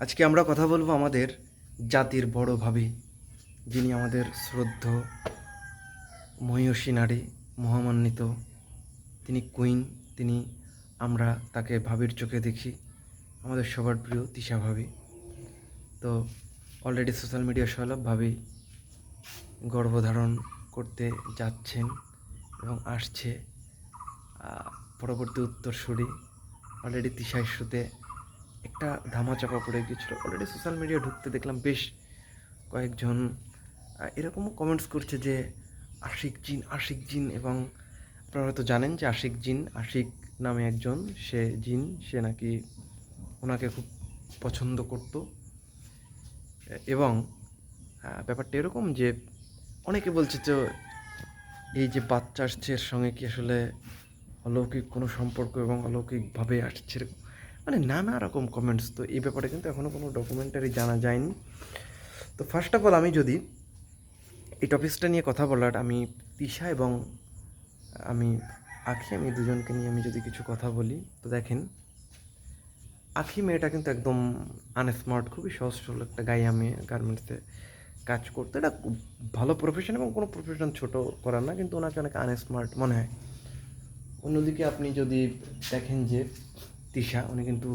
আজকে আমরা কথা বলব আমাদের জাতির বড় ভাবি, যিনি আমাদের শ্রদ্ধ, মহিষী নারী, মহামান্বিত। তিনি কুইন, তিনি আমরা তাকে ভাবির চোখে দেখি। আমাদের সবার প্রিয় তিশা ভাবি। তো অলরেডি সোশ্যাল মিডিয়া সলভ ভাবি গর্ভধারণ করতে যাচ্ছেন এবং আসছে পরবর্তী উত্তরসূরি। অলরেডি তিশা ইস্যুতে একটা ধামাচাপা পড়ে গিয়েছিল। অলরেডি সোশ্যাল মিডিয়া ঢুকতে দেখলাম বেশ কয়েকজন এরকমও কমেন্টস করছে যে, আশিক জিন আশিক জিন, এবং আপনারা হয়তো জানেন যে আশিক জিন, আশিক নামে একজন, সে জিন, সে নাকি ওনাকে খুব পছন্দ করত। এবং ব্যাপারটা এরকম যে, অনেকে বলছে যে, এই যে বাচ্চা আসছে সঙ্গে কি আসলে অলৌকিক কোনো সম্পর্ক এবং অলৌকিকভাবে আসছে? মানে নানা রকম কমেন্টস তো এই ব্যাপারে কিন্তু এখনও কোনো ডকুমেন্টারি জানা যায়নি। তো ফার্স্ট অফ অল আমি যদি এই টপিক্সটা নিয়ে কথা বলার, আমি তিশা এবং আমি আখি, আমি দুজনকে নিয়ে আমি যদি কিছু কথা বলি, তো দেখেন, আখি মেয়েটা কিন্তু একদম আনস্মার্ট খুবই সহজ সরল একটা গাইয়া মেয়ে গার্মেন্টসে কাজ করতো। এটা খুব ভালো প্রফেশন এবং কোনো প্রফেশন ছোট করার না, কিন্তু ওনাকে অনেক আনস্মার্ট মনে হয়। অন্যদিকে আপনি যদি দেখেন যে তিশা, উনি কিন্তু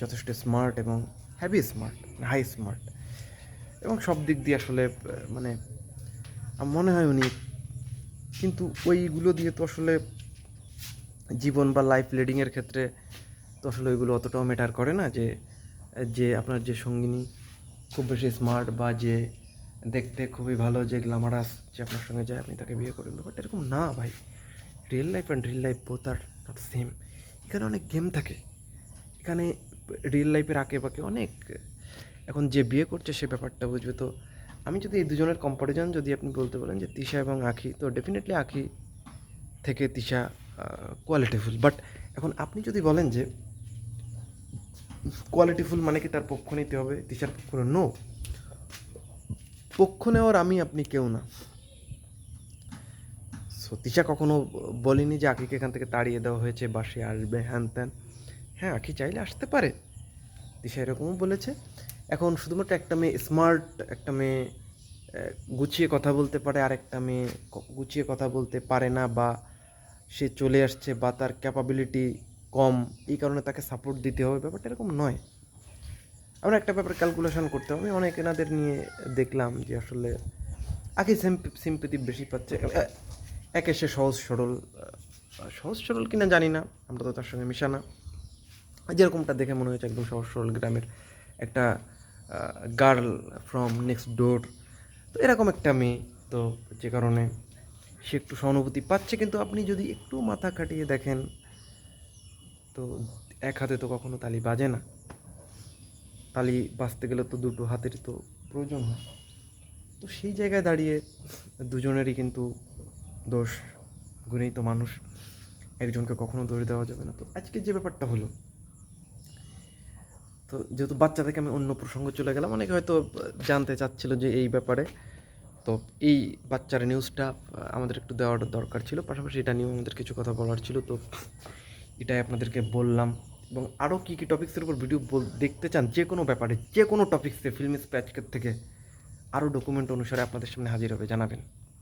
যথেষ্ট স্মার্ট এবং হ্যাভি স্মার্ট হাই স্মার্ট এবং সব দিক দিয়ে আসলে মানে মনে হয় উনি কিন্তু ওইগুলো দিয়ে তো আসলে জীবন বা লাইফ লিডিংয়ের ক্ষেত্রে তো আসলে ওইগুলো অতটাও ম্যাটার করে না যে যে আপনার যে সঙ্গিনী খুব বেশি স্মার্ট বা যে দেখতে খুবই ভালো, যে গ্লামারাস যে আপনার সঙ্গে যায়, আপনি তাকে বিয়ে করবেন বাট এরকম না ভাই। Real life and real life both are not same এখানে অনেক গেম থাকে। এখানে রিয়েল লাইফের আঁকে বাঁকে অনেক, এখন যে বিয়ে করছে সে ব্যাপারটা বুঝবে তো। আমি যদি এই দুজনের কম্পারিজন যদি আপনি বলতে বলেন যে তিশা এবং আখি, তো ডেফিনেটলি আখি থেকে তিশা কোয়ালিটিফুল বাট এখন আপনি যদি বলেন যে কোয়ালিটিফুল মানে কি তার পক্ষ নিতে হবে, তিশার পক্ষ নো পক্ষ নেওয়ার আমি আপনি কেউ না। সো তিশা কখনো বলিনি যে আখিকে এখান থেকে তাড়িয়ে দেওয়া হয়েছে বা সে আসবে। হ্যান ত্যান। হ্যাঁ আখি চাইলে আসতে পারে। দিশা এরকমও বলেছে। এখন শুধুমাত্র একটা মেয়ে স্মার্ট একটা মেয়ে গুছিয়ে কথা বলতে পারে, আর একটা মেয়ে গুছিয়ে কথা বলতে পারে না বা সে চলে আসছে বা তার ক্যাপাবিলিটি কম, এই কারণে তাকে সাপোর্ট দিতে হবে। ব্যাপারটা এরকম নয়। আমরা একটা ব্যাপার ক্যালকুলেশন করতে হবে। আমি অনেক এনাদের নিয়ে দেখলাম যে আসলে আগে সিম্পেতি বেশি পাচ্ছে। একে সে সহজ সরল সহজ সরল কিনা জানি না, আমরা তো তার সঙ্গে মিশা না। যেরকমটা দেখে মনে হয়েছে একদম সহজ সরল গ্রামের একটা গার্ল ফ্রম নেক্সট ডোর তো এরকম একটা মেয়ে, তো যে কারণে সে একটু সহানুভূতি পাচ্ছে, কিন্তু আপনি যদি একটু মাথা খাটিয়ে দেখেন, তো এক হাতে তো কখনো তালি বাজে না। তালি বাজতে গেলে তো দুটো হাতের তো প্রয়োজন হয়। তো সেই জায়গায় দাঁড়িয়ে দুজনেরই কিন্তু দোষ গুণেই তো মানুষ একজনকে কখনো দোষ দেওয়া যাবে না। তো আজকে যে ব্যাপারটা হলো, তো যেহেতু বাচ্চা থেকে আমি অন্য প্রসঙ্গ চলে গেলাম, অনেকে হয়তো জানতে চাচ্ছিল যে এই ব্যাপারে। তো এই বাচ্চার নিউজটা আমাদের একটু দেওয়ার দরকার ছিল। পাশাপাশি এটা নিয়েও আমাদের কিছু কথা বলার ছিল। তো এটাই আপনাদেরকে বললাম। এবং আরও কী কী টপিক্সের উপর ভিডিও বল, দেখতে চান, যে কোনো ব্যাপারে, যে কোনো টপিক্সে ফিল্ম স্প্যাচকের থেকে আরও ডকুমেন্ট অনুসারে আপনাদের সামনে হাজির হবে, জানাবেন।